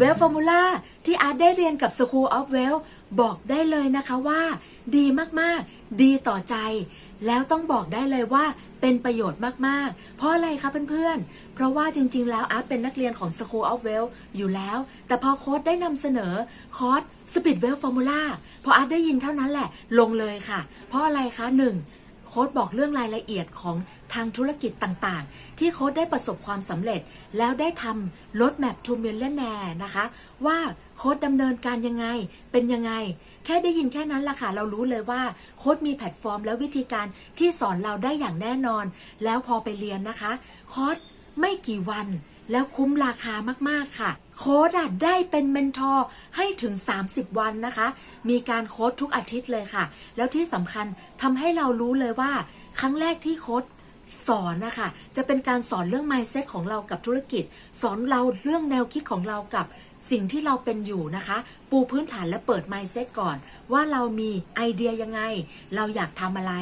Well Formula ที่อาร์ตได้เรียนกับ School of Well บอกได้เลยนะคะว่า ดีมากๆ ดีต่อใจ แล้วต้องบอกได้เลยว่าเป็นประโยชน์มากๆ เพราะอะไรคะเพื่อนๆ เพราะว่าจริงๆ แล้วอาร์ตเป็นนักเรียนของ School of Well อยู่แล้ว แต่พอโค้ดได้นำเสนอคอร์ส Speed Well Formula พออาร์ตได้ยินเท่านั้นแหละลงเลยค่ะ เพราะอะไรคะหนึ่ง โค้ดบอกเรื่องรายละเอียดของทางธุรกิจต่างๆ ที่โค้ดได้ประสบความสำเร็จ แล้วได้ทำ road map to millionaire นะคะ ว่าโค้ดดำเนินการยังไง เป็นยังไง แค่ได้ยินแค่นั้นละค่ะ เรารู้เลยว่าโค้ดมีแพลตฟอร์ม และวิธีการที่สอนเราได้อย่างแน่นอน แล้วพอไปเรียนนะคะโค้ดไม่กี่วัน แล้วคุ้มราคามากๆค่ะ โค้ดอะได้เป็นเมนทอร์ให้ถึง 30 วันนะคะ มีการโค้ดทุกอาทิตย์เลยค่ะ แล้วที่สำคัญทำให้เรารู้เลยว่า ครั้งแรกที่โค้ดสอนนะคะจะเป็นการสอนเรื่อง mindset ของเรากับธุรกิจ สอนเราเรื่องแนวคิดของเรากับสิ่งที่เราเป็นอยู่นะคะ ปูพื้นฐานและเปิด mindset ก่อน ว่าเรามีไอเดียยังไง เราอยากทำอะไร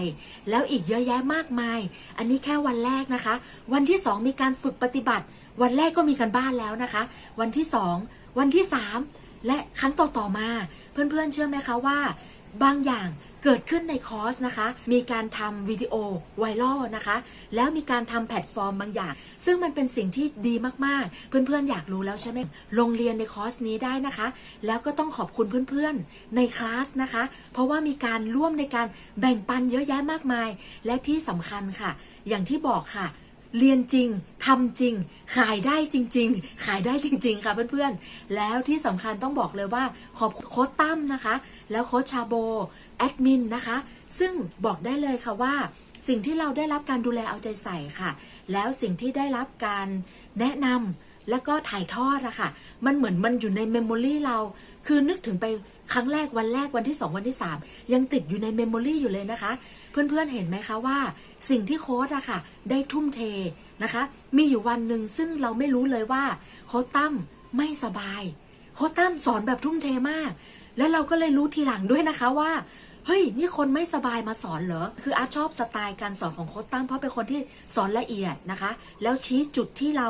แล้วอีกเยอะแยะมากมาย อันนี้แค่วันแรกนะคะ วันที่สองมีการฝึกปฏิบัติ วันแรกก็มีกันบ้านแล้วนะคะ วันที่สองวันที่สามและครั้งต่อๆมา เพื่อนๆเชื่อไหมคะว่า บางอย่างเกิดขึ้นในคอร์สนะคะ มีการทำวิดีโอไวรัลนะคะ แล้วมีการทำแพลตฟอร์มบางอย่าง ซึ่งมันเป็นสิ่งที่ดีมากๆ เพื่อนๆ อยากรู้แล้วใช่ไหมลงเรียนในคอร์สนี้ได้นะคะ แล้วก็ต้องขอบคุณเพื่อนๆ ในคลาสนะคะ เพราะว่ามีการร่วมในการแบ่งปันเยอะแยะมากมาย และที่สำคัญค่ะ อย่างที่บอกค่ะ เรียนจริงทำจริง ขายได้จริง ๆ ขายได้จริง ๆ ค่ะเพื่อนๆ แล้วที่สำคัญต้องบอกเลยว่าขอบโค้ชตั้มนะคะ แล้วโค้ชชาโบแอดมินนะคะ ซึ่งบอกได้เลยค่ะว่า สิ่งที่เราได้รับการดูแลเอาใจใส่ค่ะ แล้วสิ่งที่ได้รับการแนะนำแล้วก็ถ่ายทอดอะค่ะ มันเหมือนมันอยู่ในเมมโมรีเรา คือนึกถึงไปครั้งแรกวันแรกวันที่ 2 วันที่ 3 ยังติดอยู่ในเมมโมรีอยู่เลยนะคะ เพื่อนๆเห็นไหมคะว่า สิ่งที่โค้ดอะค่ะ ได้ทุ่มเทนะคะ มีอยู่วันหนึ่งซึ่งเราไม่รู้เลยว่าโค้ดตั้มไม่สบาย โค้ดตั้มสอนแบบทุ่มเทมาก แล้วเราก็เลยรู้ทีหลังด้วยนะคะว่าเฮ้ยนี่คนไม่สบายมาสอนเหรอ คืออาชอบสไตล์การสอนของโค้ชตั้มเพราะเป็นคนที่สอนละเอียดนะคะ แล้วชี้จุดที่เรา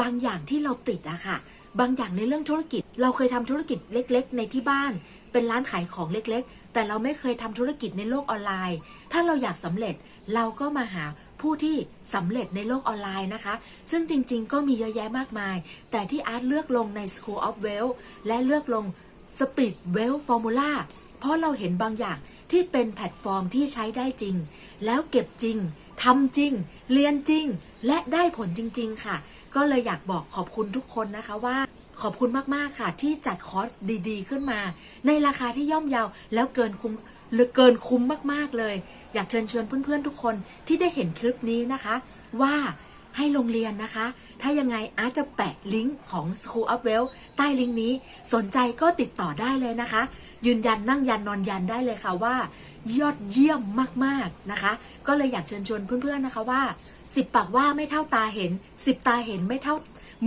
บางอย่างที่เราติดอะค่ะ บางอย่างในเรื่องธุรกิจ เราเคยทำธุรกิจเล็ก ๆ ในที่บ้าน เป็นร้านขายของเล็ก ๆ แต่เราไม่เคยทำธุรกิจในโลกออนไลน์ ถ้าเราอยากสำเร็จเราก็มาหาผู้ที่สำเร็จในโลกออนไลน์นะคะ ซึ่งจริง ๆ ก็มีเยอะแยะมากมาย แต่ที่อาร์ตเลือกลงใน School of Well และเลือกลง Speed Well Formula เพราะเราเห็นบางอย่างที่เป็นแพลตฟอร์มที่ใช้ได้จริง แล้วเก็บจริงทำจริง เรียนจริง และได้ผลจริง ๆ ค่ะ ก็เลยอยากบอกขอบคุณทุกคนนะคะว่าขอบคุณมากๆค่ะ ที่จัดคอร์สดีๆ ขึ้นมา ในราคาที่ย่อมเยาแล้วเกินคุ้มหรือเกินคุ้มมากๆเลย อยากเชิญชวนเพื่อนๆทุกคนที่ได้เห็นคลิปนี้นะคะ ว่าให้โรงเรียนนะคะ ถ้ายังไงอาจจะแปะลิงก์ของ School of Well ใต้ลิงก์นี้ สนใจก็ติดต่อได้เลยนะคะ ยืนยันนั่งยันนอนยันได้เลยค่ะว่า ยอดเยี่ยมมากๆนะคะ ก็เลยอยากเชิญชวนเพื่อนๆนะคะว่า สิบปากว่าไม่เท่าตาเห็นสิบตาเห็นไม่เท่า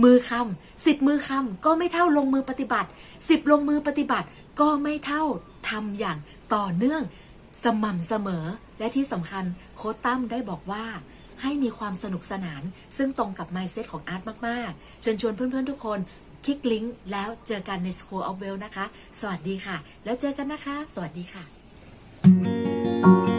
มือคำสิบมือคำก็ไม่เท่าลงมือปฏิบัติสิบลงมือปฏิบัติก็ไม่เท่าทำอย่างต่อเนื่องสม่ำเสมอ และที่สำคัญโค้ชตั้มได้บอกว่า ให้มีความสนุกสนาน ซึ่งตรงกับ mindset ของอาร์ตมากๆเชิญชวนเพื่อนๆทุกคนคลิกลิงก์แล้วเจอกันใน School of Well นะคะ สวัสดีค่ะ แล้วเจอกันนะคะ สวัสดีค่ะ